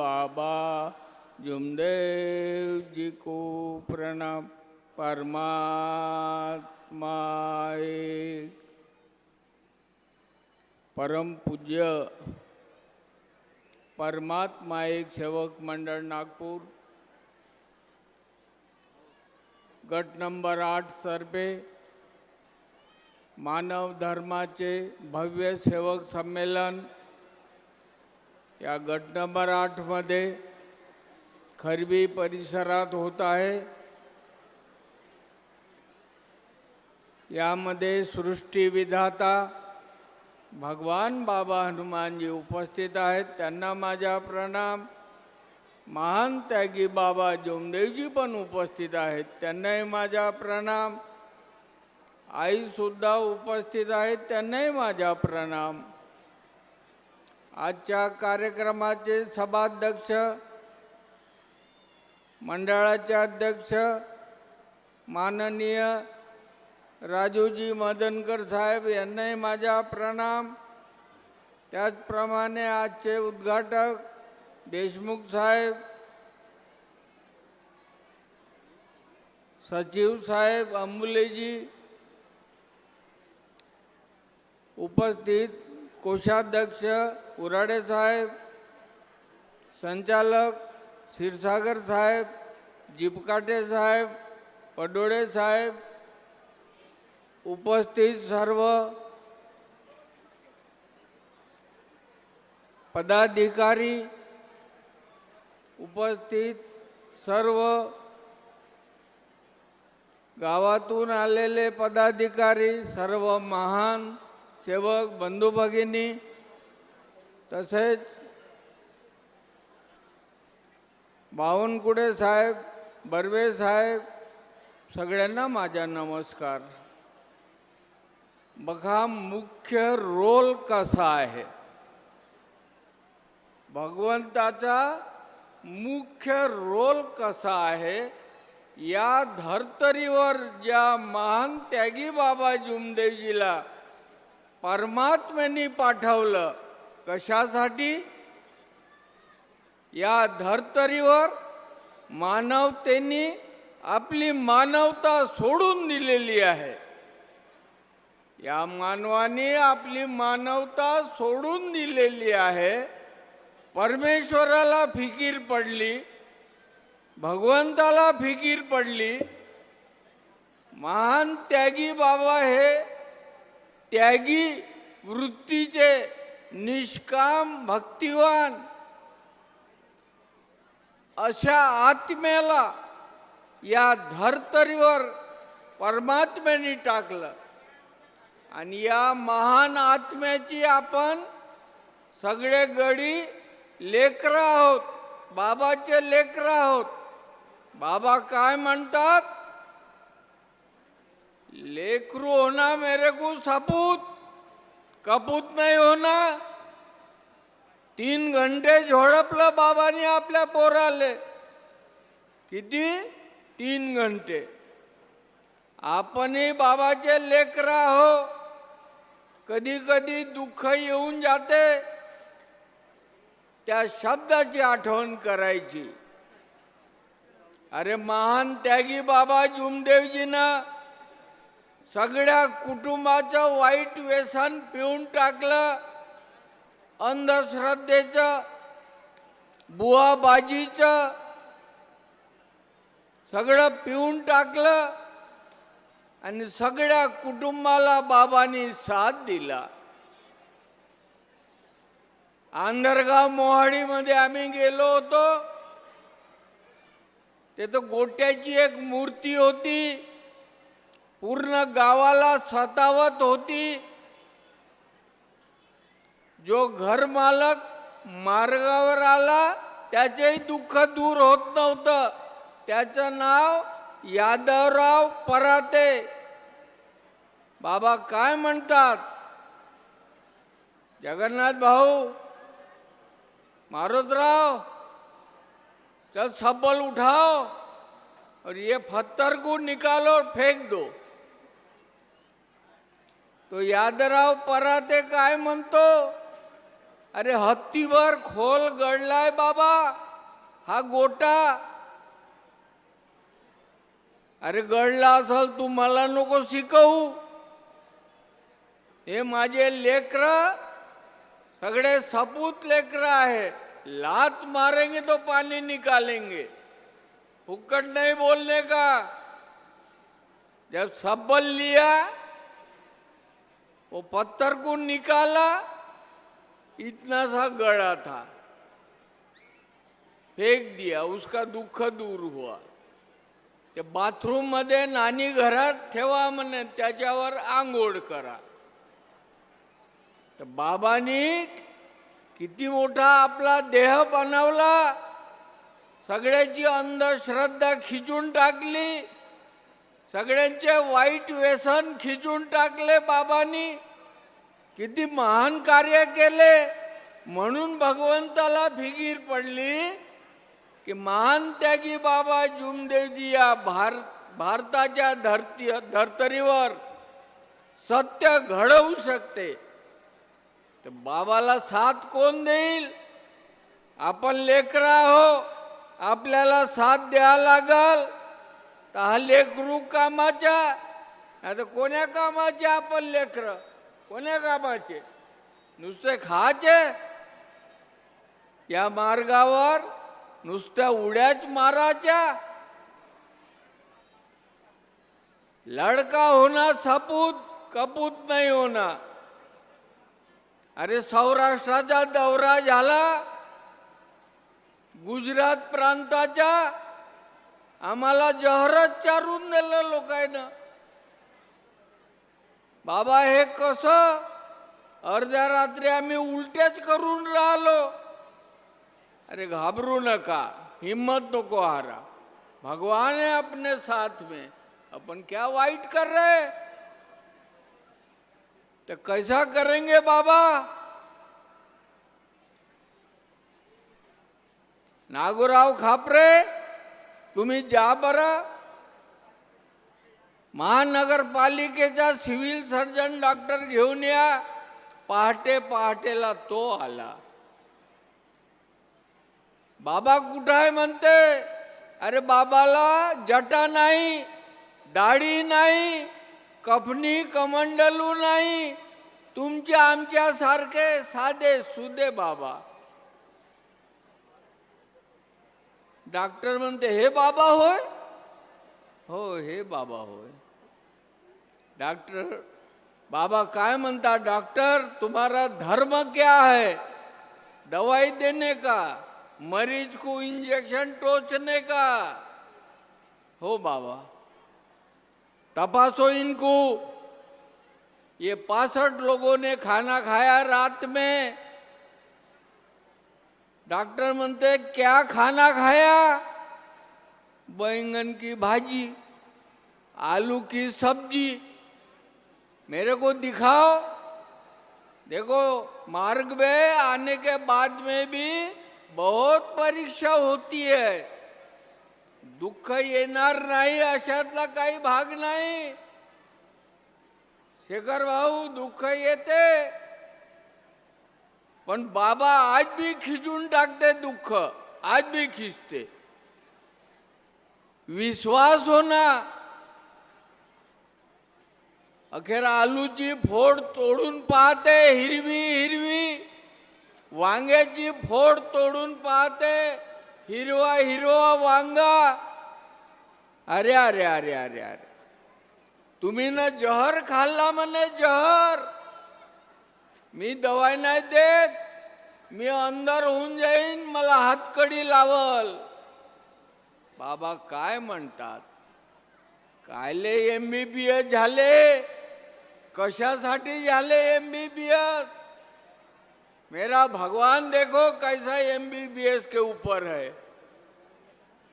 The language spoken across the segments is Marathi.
बाबा जुमदेव जी को प्रणाम परमात्मा एक परम पूज्य परमात्मा एक सेवक मंडळ नागपूर। गट नंबर आठ सर्वे मानव धर्माचे भव्य सेवक संमेलन या गट नंबर आठ आठमध्ये खरबी परिसरात होत आहे. सृष्टी विधाता भगवान बाबा हनुमानजी उपस्थित आहेत. त्यांना माझा प्रणाम. महान त्यागी बाबा जोमदेवजी उपस्थित आहेत. त्यांनाही माझा प्रणाम. आईसुद्धा उपस्थित आहेत. त्यांनाही माझा प्रणाम. आजच्या कार्यक्रमाचे सभाध्यक्ष मंडळाचे अध्यक्ष माननीय राजूजी मदनकर साहेब यांनाही माझा प्रणाम. त्याचप्रमाणे आजचे उद्घाटक देशमुख साहेब सचिव साहेब अंबुलेजी उपस्थित कोषाध्यक्ष उराडे साहेब संचालक क्षीरसागर साहेब जिपकाटे साहेब पडोळे साहेब उपस्थित सर्व पदाधिकारी उपस्थित सर्व गावातून आलेले पदाधिकारी सर्व महान सेवक बंधू भगिनी तसेच बावनकुडे साहेब बर्वे साहेब सगळ्यांना माझा नमस्कार. बघा मुख्य रोल कसा आहे? भगवंताचा मुख्य रोल कसा आहे? या धर्तरीवर ज्या महान त्यागी बाबा जुमदेवजीला परमात्म्यांनी पाठवलं. कशासाठी? या धर्तरीवर मानवतेने आपली मानवता सोडून दिलेली आहे. या मानवाने आपली मानवता सोडून दिलेली आहे. परमेश्वराला फिकीर पडली. भगवंताला फिकीर पडली. महान त्यागी बाबा हे त्यागी वृत्तीचे निष्काम भक्तिवान. अशा आत्म्याला या धर्तरीवर परमात्म्याने टाकलं. आणि या महान आत्म्याची आपण सगळे गडी लेकर आहोत बाबाचे लेकर आहोत. बाबा काय म्हणतात? लेकरू होना मेरे को सपूत कपूत नाही होना तीन घंटे झोडपलं बाबाने आपल्या पोराले। किती? तीन घंटे। आपणही बाबाचे लेकर आहो। कधी कधी दुःख येऊन जाते। त्या शब्दाची आठवण करायची। अरे महान त्यागी बाबा जुमदेवजीनं सगळ्या कुटुंबाचं वाईट व्यसन पिऊन टाकलं. अंधश्रद्धेचं बुवाबाजीचं सगळं पिऊन टाकलं आणि सगळ्या कुटुंबाला बाबांनी साथ दिला. आंधरगाव मोहाडीमध्ये आम्ही गेलो होतो. तिथं गोट्याची एक मूर्ती होती. पूर्ण गावाला सतावत होती. जो घर मालक मार्गावर आला त्याचेही दुःख दूर होत नव्हतं. त्याचं नाव यादवराव पराते. बाबा काय म्हणतात? जगन्नाथ भाऊ मारुतराव चल सबल उठाओ और ये पत्थर को निकालो और फेंक दो. तो यादराव पराते काय म्हणतो? अरे हत्तीवर खोल गडलाय बाबा हा गोटा. अरे गडला असल तू मला नको शिकवू. हे माझे लेकर सगळे सपूत लेकर आहे. लात मारेंगे तो पानी निकालेंगे. फुक्कट नहीं बोलने का? जब सबल लिया वो पत्थर को निकाला इतना सा गड़ा था। फेक दिया उसका दुःख दूर हुआ। ते बाथरूममध्ये नानी घरात ठेवा म्हणे त्याच्यावर आंघोळ करा। तर बाबांनी किती मोठा आपला देह बनवला सगळ्याची अंधश्रद्धा खिचून टाकली सगळ्यांचे वाईट व्यसन खिचून टाकले बाबांनी. किती महान कार्य केले. म्हणून भगवंताला फिगीर पडली की महान त्यागी बाबा जुमदेवजी या भार भारताच्या धरती धर्तरीवर सत्य घडवू शकते. तर बाबाला साथ कोण देईल? आपण लेकरा हो आपल्याला साथ द्यावा लागल. तर हा लेकरू कामाच्या नाही तर कोण्या कामाचे आपण लेकर? कोण्या कामाचे? नुसते खाचे या मार्गावर नुसत्या उड्याच माराच्या लड़का होना सपूत कपूत नाही होना. अरे सौराष्ट्राचा दौरा झाला गुजरात प्रांताच्या आम्हाला जहरच चारून नेलं लोकांना बाबा हे कसं? अर्ध्या रात्री आम्ही उलट्याच करून राहिलो. अरे घाबरू नका. हिम्मत नको हारा. भगवान है अपने साथ में. अपन क्या वाइट कर रहे तो कैसा करेंगे बाबा? नागुराव खापरे? तुम्ही जा बरं. महानगरपालिकेचा सिव्हिल सर्जन डॉक्टर घेऊन या. पहाटे पहाटेला तो आला. बाबा कुठं आहे म्हणते? अरे बाबाला जटा नाही दाढी नाही कफनी कमंडलू नाही. तुमच्या आमच्यासारखे साधे सुदे बाबा. डॉक्टर म्हणते हे बाबा हो, हे बाबा होय डॉक्टर, बाबा काय म्हणता, डॉक्टर, तुम्हारा धर्म क्या है? दवाई देने का, मरीज़ को इंजेक्शन टोचने का? हो बाबा। तपासो इनको। ये पासठ लोगों ने खाना खाया रात में। डॉक्टर म्हणते, क्या खाना खाया? बैंगन की भाजी, आलू की सब्ज़ी। मेरे को दिखाओ। देखो, मार्ग में आने के बाद में भी बहुत परीक्षा होती है। दुःख येणार नाही अशातला काही भाग नाही। शेखर भाऊ दुःख येते पण बाबा आज बी खिचून टाकते दुःख आज बी खिचते विश्वास होना अखेर आलूची फोड तोडून पाहते हिरवी हिरवी. वांग्याची फोड तोडून पाहते हिरवा हिरवा वांगा. अरे अरे अरे अरे अरे. तुम्ही ना जहर खाल्ला म्हणे जहर. मी दवाई नाही देत. मी अंदर होऊन जाईन मला हातकडी लावल. बाबा काय म्हणतात? कायले एम बी बी एस झाले? कशासाठी झाले एम बी बी एस मेरा भगवान देखो कैसा एम बी बी एस के ऊपर है.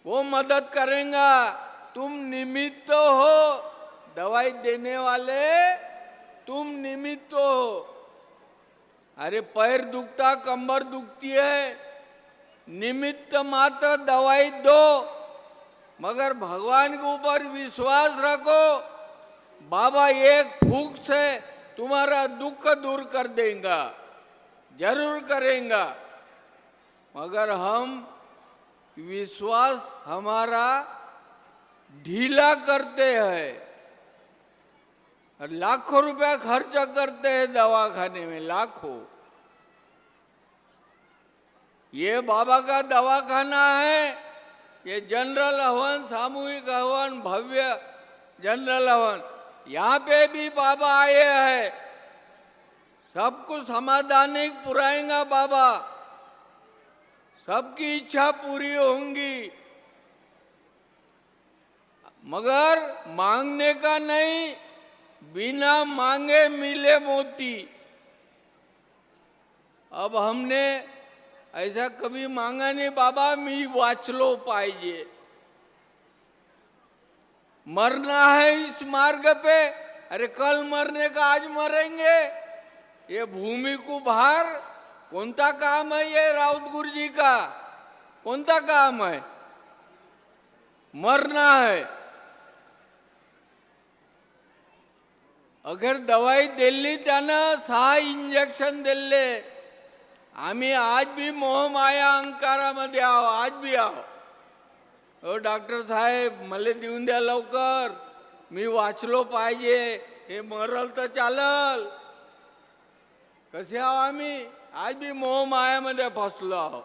वो मदद करेगा. तुम निमित्त हो. दवाई देने वाले तुम निमित्त हो. अरे पैर दुखता, कंबर दुखती है। निमित्त मात्र दवाई दो, मगर भगवान के ऊपर विश्वास रखो, बाबा एक फूक से तुम्हारा दुख दूर कर देगा, ज़रूर करेंगे। मगर हम, विश्वास हमारा ढीला करते हैं। और लाखों रुपया खर्च करते हैं दवाखाने में, लाखों। ये बाबा का दवाखाना है, ये जनरल हवन, सामूहिक हवन, भव्य जनरल हवन। यहाँ पे भी बाबा आए हैं। सबको समाधानिक पुराएँगा बाबा। सबकी इच्छा पूरी होंगी। मगर मांगने का नहीं बिना मांगे मिले मोती। अब हमने ऐसा कभी मांगा नहीं, बाबा, मी वाचलो पाहिजे मरना है इस मार्ग पे, अरे कल मरने का आज मरेंगे। ये भूमि को भार कोणता काम है ये राउत गुरु जी का? कोणता काम है? मरना है। अगर दवाई दिली त्यानं सहा इंजेक्शन दिले आम्ही आज भी मोहमाया अंकारामध्ये आहो आज भी आहो। हो डॉक्टर साहेब मला देऊन द्या लवकर। मी वाचलो पाहिजे हे मरल तर चालल। कसे आहो आम्ही? आज बी मोहमायामध्ये फसलो आहो।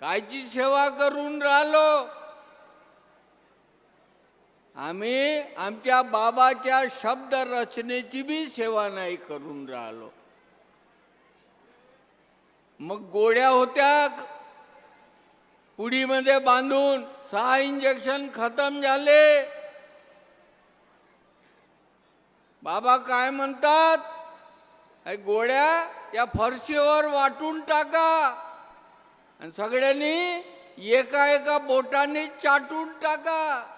कायची सेवा करून राहिलो? आम्ही आमच्या बाबाच्या शब्द रचनेची बी सेवा नाही करून राहिलो. मग गोळ्या होत्या पुडीमध्ये बांधून सहा इंजेक्शन खतम झाले. बाबा काय म्हणतात? हे गोळ्या या फरशीवर वाटून टाका. आणि सगळ्यांनी एका एका बोटाने चाटून टाका.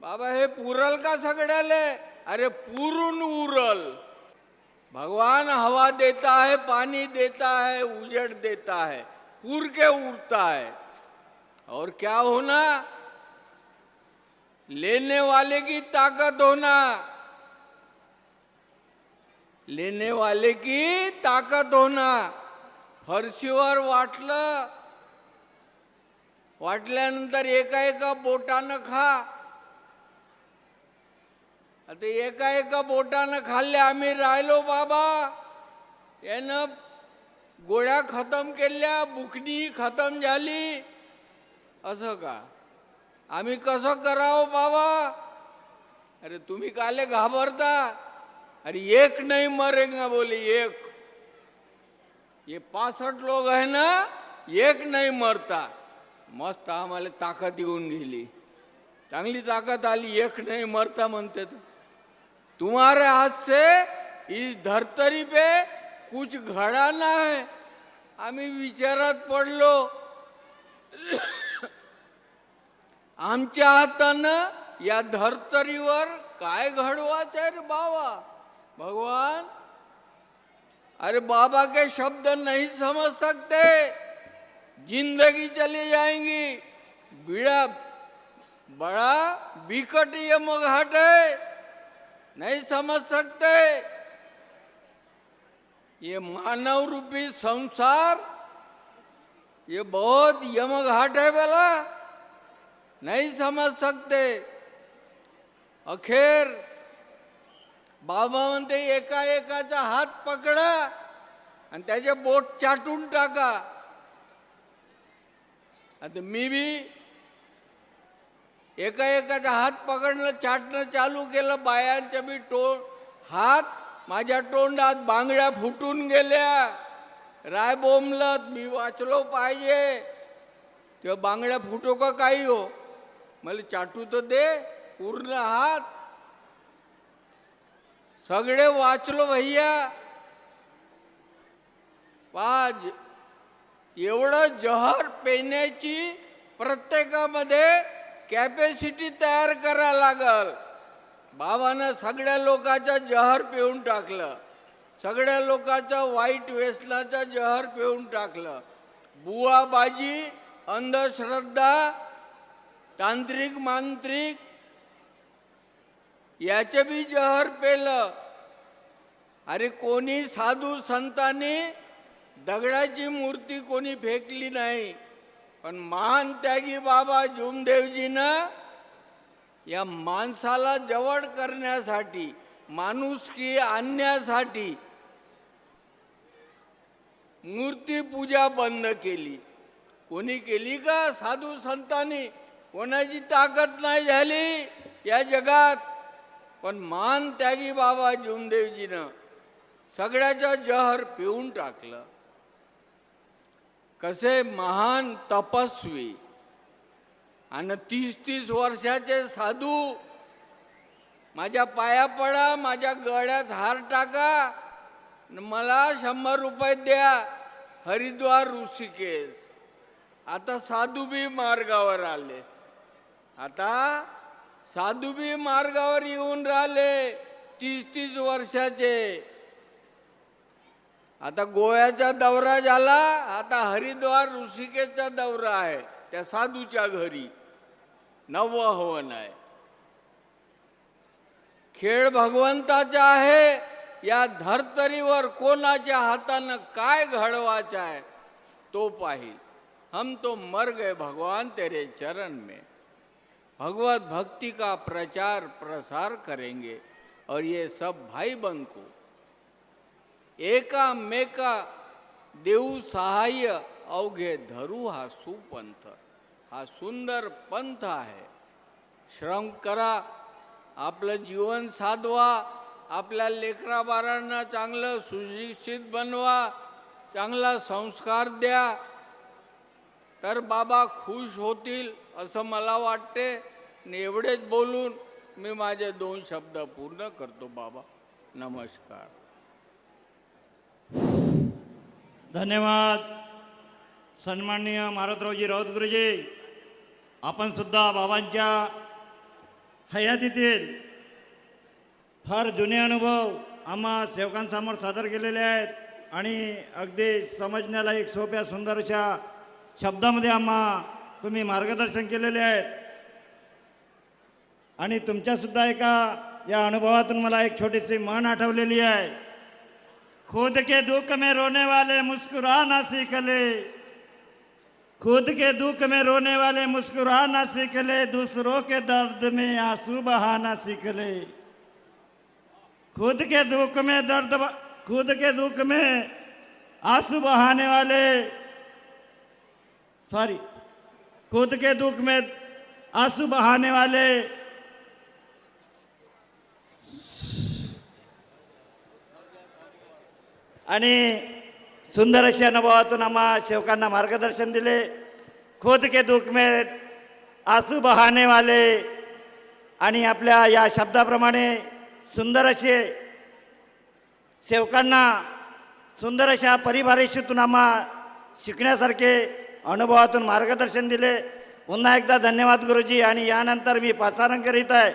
बाबा हे पुरल का सगळ्याले अरे पुरून उरल. भगवान हवा देता है पानी देता है उजड़ देता है पूर के उड़ता है। और क्या होना? लेने वाले की ताकत होना। लेने वाले की ताकत होना। फरशीवर वाटलं वाटल्यानंतर एका एका बोटानं खा। आता एका एका बोटानं खाल्ले आम्ही राहिलो बाबा. यानं गोळ्या खतम केल्या बुकणी खतम झाली. असं का? आम्ही कसं करावं बाबा? अरे तुम्ही काले घाबरता? अरे एक नहीं मरेगा बोले एक. ये पासष्ट लोक आहे ना एक नाही मरता. मस्त आम्हाला ताकद येऊन गेली. चांगली ताकद आली एक नाही मरता म्हणते तर तुम्हारे हाथ से इस धरतरी पे कुछ घडा ना है। आम्ही विचारात पडलो। आमच्या हातानं या धर्तरीवर काय घडवायचं आहे रे बाबा? भगवान अरे बाबा के शब्द नहीं समझ सकते। जिंदगी चली जाएंगी। बिडा बड़ा बिकट यमघाट है। नहीं समझ सकते ये मानव रूपी संसार ये बहुत यमघाट है बोला. नहीं समझ सकते अखेर बाबा म्हणते एका एकाचा हात पकडा आणि त्याचे बोट चाटून टाका. आता मी बी एका एकाचा हात पकडणं चाटणं चालू केलं बायांच्या बी टो हात माझ्या तोंडात बांगड्या फुटून गेल्या. राय बोंबलत मी वाचलो पाहिजे. तेव्हा बांगड्या फुटो का काही हो? मला चाटू तर दे पूर्ण हात. सगळे वाचलो भैया. पाच एवढं जहर पेण्याची प्रत्येकामध्ये कॅपॅसिटी तयार करा लागल. बाबानं सगळ्या लोकांचं जहर पिऊन टाकलं. सगळ्या लोकांचं वाईट व्यसनाचं जहर पिऊन टाकलं. बुवाबाजी अंधश्रद्धा तांत्रिक मांत्रिक याचे बी जहर पेलं. अरे कोणी साधू संतांनी दगडाची मूर्ती कोणी फेकली नाही. पण महान त्यागी बाबा जुमदेवजीनं या माणसाला जवळ करण्यासाठी माणुसकी आणण्यासाठी मूर्ती पूजा बंद केली. कोणी केली का? साधू संतांनी? कोणाची ताकद नाही झाली या जगात? पण मान त्यागी बाबा जुमदेवजीनं सगळ्याचं जहर पिऊन टाकलं. कसे महान तपस्वी. आणि तीस तीस वर्षाचे साधू माझ्या पाया पडा माझ्या गळ्यात हार टाका मला शंभर रुपये द्या हरिद्वार ऋषिकेश. आता साधू बी मार्गावर आले. आता साधू बी मार्गावर येऊन राहिले तीस तीस वर्षाचे. आता गोव्याचा दौरा झाला आता हरिद्वार ऋषिकेशचा दौरा आहे त्या साधूच्या घरी. नव हवन आहे. खेळ भगवंताचा आहे या धर्तरीवर कोणाच्या हातानं काय घडवायचा आहे तो पाहिल. हम तो मर गए भगवान तेरे चरण में. भगवत भक्ति का प्रचार प्रसार करेंगे और ये सब भाई बन को एका मेका देऊ सहाय्य. अवघे धरू हा सुपंथ. हा सुंदर पंथ आहे. श्रम करा आपलं जीवन साधवा आपल्या लेकराबारांना चांगलं सुशिक्षित बनवा चांगला संस्कार द्या. तर बाबा खुश होतील असं मला वाटते. आणि एवढेच बोलून मी माझे दोन शब्द पूर्ण करतो बाबा. नमस्कार. धन्यवाद। सन्माननीय मारुतरावजी राऊत गुरुजी बाबांच्या हयातीतील फार जुने अनुभव आम्हा सेवकांसमोर सादर केलेले आहेत आणि अगदी समजण्याला एक सोप्या सुंदर अशा शब्दामध्ये आम्हा तुम्ही मार्गदर्शन केलेले आहेत. आणि तुमच्यासुद्धा एका या अनुभवातून मला एक छोटीशी म्हण आठवलेली आहे. खुद के दुख में रोने वाले मुस्कुरा ना सीख ले। खुद के दुख में रोने वाले मुस्कुरा ना सीख ले, दूसरों के दर्द में आँसू बहाना सीख ले। खुद के दुख में दर्द खुद के दुख में आँसू बहाने वाले सॉरी खुद के दुख में आँसू बहाने वाले आणि सुंदर अशा अनुभवातून आम्हा सेवकांना मार्गदर्शन दिले. खोद के दुःख में बहाने वाले आणि आपल्या या शब्दाप्रमाणे सुंदर असे सेवकांना सुंदर अशा परिभाषेतून आम्हा शिकण्यासारखे अनुभवातून मार्गदर्शन दिले. पुन्हा एकदा धन्यवाद गुरुजी आणि यानंतर मी पाचारण करीत आहे.